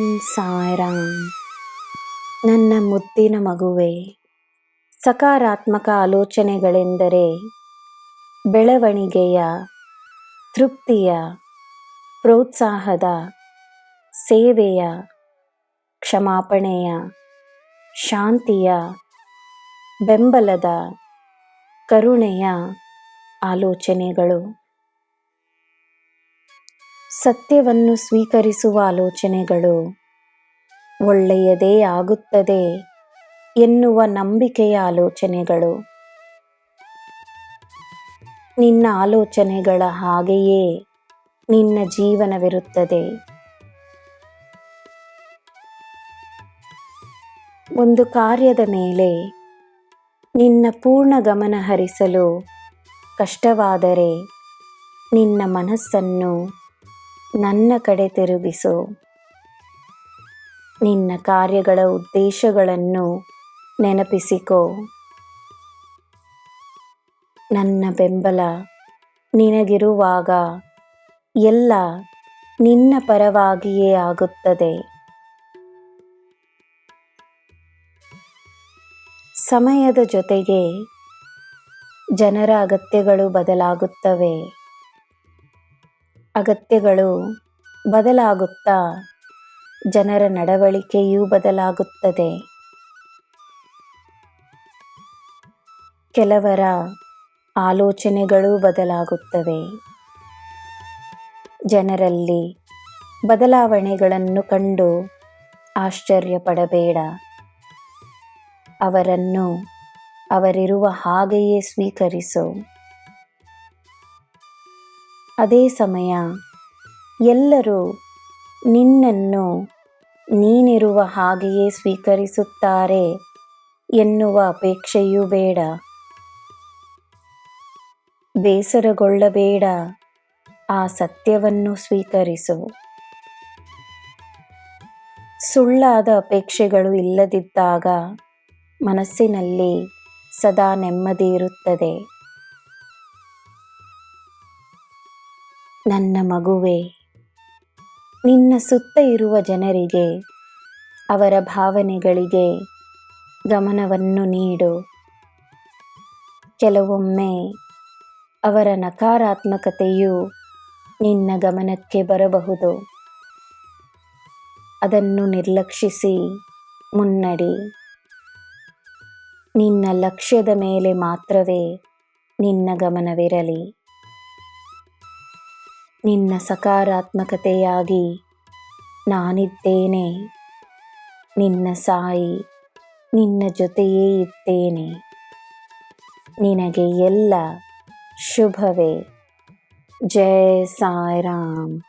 ಓಂ ಸಾಯಿರಾಮ್. ನನ್ನ ಮುದ್ದಿನ ಮಗುವೆ, ಸಕಾರಾತ್ಮಕ ಆಲೋಚನೆಗಳೆಂದರೆ ಬೆಳವಣಿಗೆಯ, ತೃಪ್ತಿಯ, ಪ್ರೋತ್ಸಾಹದ, ಸೇವೆಯ, ಕ್ಷಮಾಪಣೆಯ, ಶಾಂತಿಯ, ಬೆಂಬಲದ, ಕರುಣೆಯ ಆಲೋಚನೆಗಳು. ಸತ್ಯವನ್ನು ಸ್ವೀಕರಿಸುವ ಆಲೋಚನೆಗಳು. ಒಳ್ಳೆಯದೇ ಆಗುತ್ತದೆ ಎನ್ನುವ ನಂಬಿಕೆಯ ಆಲೋಚನೆಗಳು. ನಿನ್ನ ಆಲೋಚನೆಗಳ ಹಾಗೆಯೇ ನಿನ್ನ ಜೀವನವಿರುತ್ತದೆ. ಒಂದು ಕಾರ್ಯದ ಮೇಲೆ ನಿನ್ನ ಪೂರ್ಣ ಗಮನ ಹರಿಸಲು ಕಷ್ಟವಾದರೆ ನಿನ್ನ ಮನಸ್ಸನ್ನು ನನ್ನ ಕಡೆ ತಿರುಗಿಸು. ನಿನ್ನ ಕಾರ್ಯಗಳ ಉದ್ದೇಶಗಳನ್ನು ನೆನಪಿಸಿಕೋ. ನನ್ನ ಬೆಂಬಲ ನಿನಗಿರುವಾಗ ಎಲ್ಲ ನಿನ್ನ ಪರವಾಗಿಯೇ ಆಗುತ್ತದೆ. ಸಮಯದ ಜೊತೆಗೆ ಜನರ ಅಗತ್ಯಗಳು ಬದಲಾಗುತ್ತವೆ. ಅಗತ್ಯಗಳು ಬದಲಾಗುತ್ತಾ ಜನರ ನಡವಳಿಕೆಯೂ ಬದಲಾಗುತ್ತದೆ. ಕೆಲವರ ಆಲೋಚನೆಗಳೂ ಬದಲಾಗುತ್ತವೆ. ಜನರಲ್ಲಿ ಬದಲಾವಣೆಗಳನ್ನು ಕಂಡು ಆಶ್ಚರ್ಯಪಡಬೇಡ. ಅವರನ್ನು ಅವರಿರುವ ಹಾಗೆಯೇ ಸ್ವೀಕರಿಸು. ಅದೇ ಸಮಯ ಎಲ್ಲರೂ ನಿನ್ನನ್ನು ನೀನಿರುವ ಹಾಗೆಯೇ ಸ್ವೀಕರಿಸುತ್ತಾರೆ ಎನ್ನುವ ಅಪೇಕ್ಷೆಯೂ ಬೇಡ. ಬೇಸರಗೊಳ್ಳಬೇಡ. ಆ ಸತ್ಯವನ್ನು ಸ್ವೀಕರಿಸು. ಸುಳ್ಳಾದ ಅಪೇಕ್ಷೆಗಳು ಇಲ್ಲದಿದ್ದಾಗ ಮನಸ್ಸಿನಲ್ಲಿ ಸದಾ ನೆಮ್ಮದಿ ಇರುತ್ತದೆ. ನನ್ನ ಮಗುವೆ, ನಿನ್ನ ಸುತ್ತ ಇರುವ ಜನರಿಗೆ, ಅವರ ಭಾವನೆಗಳಿಗೆ ಗಮನವನ್ನು ನೀಡು. ಕೆಲವೊಮ್ಮೆ ಅವರ ನಕಾರಾತ್ಮಕತೆಯು ನಿನ್ನ ಗಮನಕ್ಕೆ ಬರಬಹುದು. ಅದನ್ನು ನಿರ್ಲಕ್ಷಿಸಿ ಮುನ್ನಡಿ. ನಿನ್ನ ಲಕ್ಷ್ಯದ ಮೇಲೆ ಮಾತ್ರವೇ ನಿನ್ನ ಗಮನವಿರಲಿ. ನಿನ್ನ ಸಕಾರಾತ್ಮಕತೆಯಾಗಿ ನಾನಿದ್ದೇನೆ. ನಿನ್ನ ಸಾಯಿ ನಿನ್ನ ಜೊತೆಯೇ ಇದ್ದೇನೆ. ನಿನಗೆ ಎಲ್ಲ ಶುಭವೇ. ಜಯ ಸಾಯಿರಾಮ್.